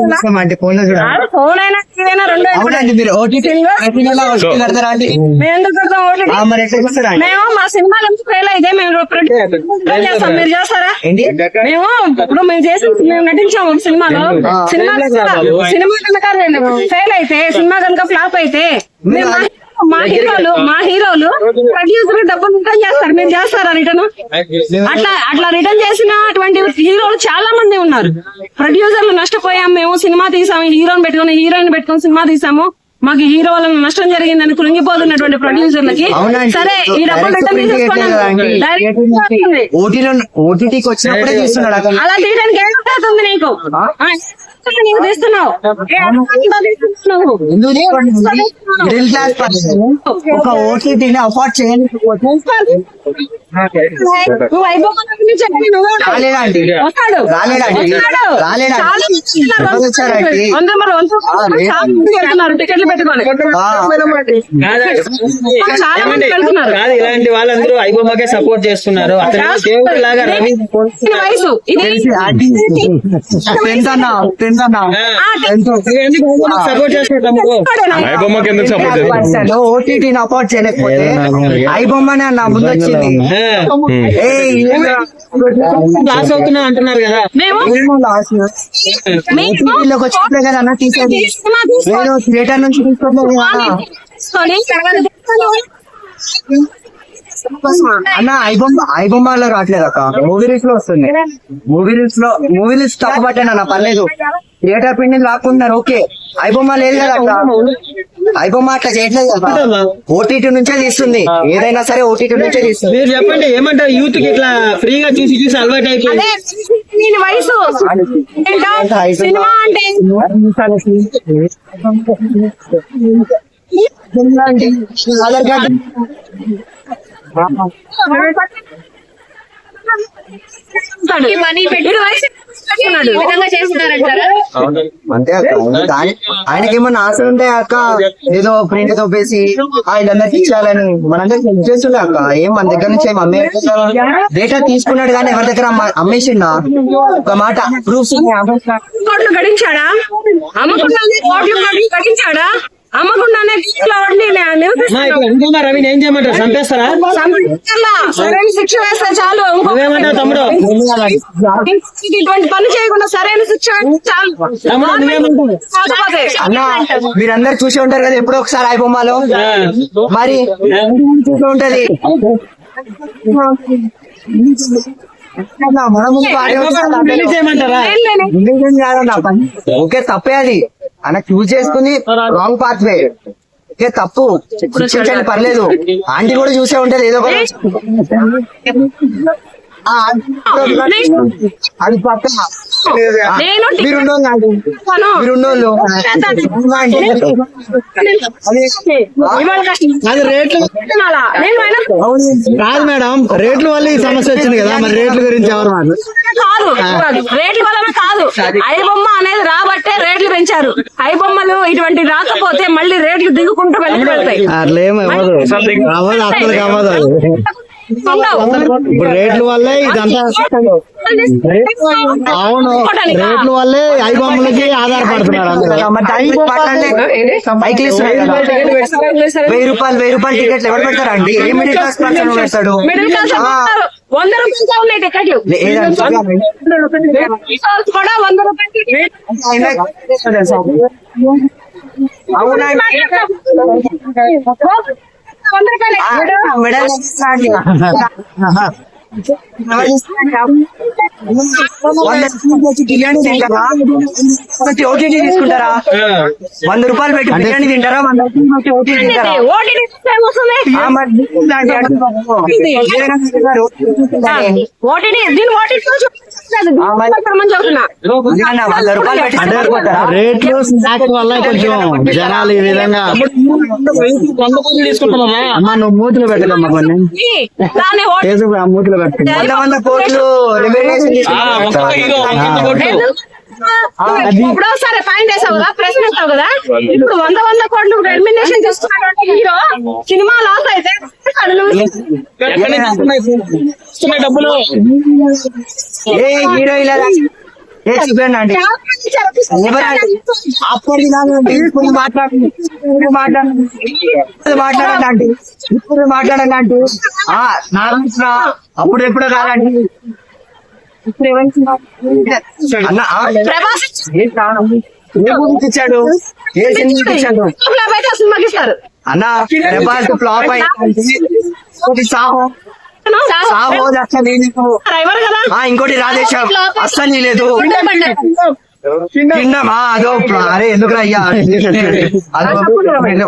ఫోన్లో చూడండి ఫోన్ అయినా ఏదైనా రెండు అవునండి మీరు ఓటీటీ కడతారా అండి? మేము ఎందుకు కడతాం ఓటీటీ? ఆ, మరి ఎట్లా చూస్తారా అండి మేము మా సినిమాలు ఎంత ఫెయిల్ అయితే మేము చేస్తాం. మీరు చేస్తారా? మేము ఇప్పుడు మేము చేసి మేము నటించాము ఒక సినిమాలో సినిమా సినిమా కనుక ఫెయిల్ అయితే సినిమా కనుక ఫ్లాప్ అయితే మేము మా- హీరోలు మా హీరోలు ప్రొడ్యూసర్ డబ్బులు రిటర్న్ చేస్తారు. మీరు చేస్తారా రిటర్న్? అట్లా అట్లా రిటర్న్ చేసిన అటువంటి హీరోలు చాలా మంది ఉన్నారు. ప్రొడ్యూసర్లు నష్టపోయాం మేము సినిమా తీసాము హీరోని పెట్టుకుని హీరోయిన్ పెట్టుకుని సినిమా తీసాము. మాకు హీరో వల్ల నష్టం జరిగిందని కృంగిపోతున్నటువంటి ప్రొడ్యూసర్లకి. సరే ఈ డబ్బులు రిటర్న్ అలా తీయడానికి ఏం అవుతుంది నీకు? నీకు తీస్తున్నావు? మిడిల్ క్లాస్ పర్సన్ ఒక ఓటీటీని అఫోర్డ్ చేయలేకపోతే నువ్వు వస్తాడు. టికెట్లు పెట్టుకొని ఆ, చాలా మంది వెళ్తున్నారు కాదు ఇలాంటి వాళ్ళందరూ ఐబొమ్మకే సపోర్ట్ చేస్తున్నారు. అతను దేవుడు లాగా రవి వయసు సపోర్ట్ ఓటీటీని చేయలేకపోతే ముందు వచ్చింది? క్లాస్ అవుతున్నా అంటున్నారు కదా. మేము ఏమో లాస్ట్. ఓటీటీలోకి వచ్చినప్పుడే కదా అన్న తీసేది. నేను థియేటర్ నుంచి అన్న ఐబొమ్మ ఐబొమ్మలో రావట్లేదు అక్క. మూవీ రీల్స్లో వస్తుంది. మూవీ రీల్స్లో మూవీ రీల్స్ తప్పు పట్టాను అన్న పర్లేదు. థియేటర్ పిండి లాక్కున్నారు ఓకే. ఐబొమ్మ లేదు కదా అక్క. ఐబొమ్మ అట్లా చేయట్లేదు కదా ఓటీటీ నుంచే తీస్తుంది. ఏదైనా సరే ఓటీటీ నుంచే తీస్తుంది. మీరు చెప్పండి ఏమంటారు? యూత్కి ఇట్లా ఫ్రీగా చూసి చూసి అలవాటు అయిపోయింది. దీని వయసు. ఏంటో? సినిమా అంటే? ఆధార్ కార్డు. మనీ పెట్టి వయసు పెట్టుకున్నాడు. విధంగా చేస్తున్నారంటారా? అంతే అక్క ఆయనకి ఏమన్నా ఆశ ఉంటే అక్క ఏదో ఫ్రెండ్ తోపేసి వీళ్ళందరికి ఇచ్చేయాలని మనందరికి హెల్ప్ చేస్తుండే అక్క. ఏం మన దగ్గర నుంచి ఏం అమ్మే డేటా తీసుకున్నాడు కానీ ఎవరి దగ్గర అమ్మ- అమ్మేసిండా? ఒక మాట ప్రూఫ్స్ కోట్లు గడించాడా అమ్మకుండానే కోట్లు గడి- గడించాడా అమ్మకుండానే ఏం చేయమంటారు? చంపేస్తారా? సరైన శిక్ష వేస్తే చాలు. నువ్వేమంటావు తమ్ముడు? ఇటువంటి పని చేయకుండా సరైన శిక్ష చాలు. మీరందరు చూసి ఉంటారు కదా ఎప్పుడో ఒకసారి ఆ. మరి చూసి ఉంటది? అన్న, మన ముందు వాడే ఉంటాడు అందరూ. రిలీజ్ చేయమంటారా? ఏం లేని. ఇండివిజువల్ కాదన్న పని. ఓకే తప్పే అది. అన్న చూస్ చేసుకుని రాంగ్ పాత్ వే ఓకే తప్పు. శిక్షించండి పర్లేదు. ఆంటీ కూడా చూసే ఉంటది ఏదో అది పక్క. కాదు. అది రేట్లు మేడం రేట్ల వల్ల ఈ సమస్య వచ్చింది కదా. మరి రేట్ల గురించి ఎవరు కాదు. రేట్ల వలన కాదు. ఐ బొమ్మ అనేది రాబట్టే రేట్లు పెంచారు. ఐ బొమ్మలు ఇటువంటి రాకపోతే మళ్ళీ రేట్లు దిగుకుంటూ వెళ్ళి వెళ్తాయి అట్లా ఏమి అవ్వదు అవ్వదు అసలు అవ్వదు ఉండవు. ఇప్పుడు రేట్ల వల్లే ఇదంతా అవును రేట్ల వల్లే ఐ బొమ్మలకి ఆధారపడుతున్నారు. వెయ్యి రూపాయలు వెయ్యి రూపాయలు టికెట్లు ఎవరు పెడతారా అండి ఏ మిడిల్ క్లాస్ పర్సన్ పెడతాడు. వంద రూపాయలకే ఉన్నాయి టికెట్లు లే- ఏదంటే రిసార్ట్స్ కూడా వంద రూపాయలు టికెట్. అవునా? మెడల్ బిర్యానీ తింటారా? ఓటీటీ తీసుకుంటారా వంద రూపాయలు పెట్టి బిర్యానీ తింటారా? వంద రూపాయలు పెట్టి ఓటీటీ తింటారా? రేట్లు స్నాక్స్ వల్ల కొంచెం జనాలు ఈ విధంగా అమ్మా నువ్వు మూతులు పెట్టదమ్మా కొన్ని. మూతులు పెట్టు వంద వంద కోట్లు. ఇప్పుడు సరే పాయింట్ వేసావు కదా? ప్రశ్న వేసావు కదా? ఇప్పుడు వంద వంద కోట్లు రెమ్యునేషన్ చేస్తున్నటువంటి హీరో సినిమా లాస్ అయితే డబ్బులు? ఏ హీరో ఇలా ఏ చూపండి? అప్పటి ఇప్పుడు మాట్లాడండి. ఇప్పుడు మాట్లాడండి. ఇప్పుడు మాట్లాడండి ఇప్పుడు అప్పుడు ఎప్పుడు కాదండి. ఏ ప్రాణం? ఏ మూవీకి ఇచ్చాడు ఏ సినిమాకి ఇచ్చాడు ఫ్లాప్ అన్న ప్రభాస్ అయింది. ఇంకోటి సాహో. సాహో అసలు నీకు. డ్రైవర్ కదా? ఆ ఇంకోటి రాధేశ్యాం అస్సలు లేదు అదో అరే ఎందుకు అయ్యా? అదో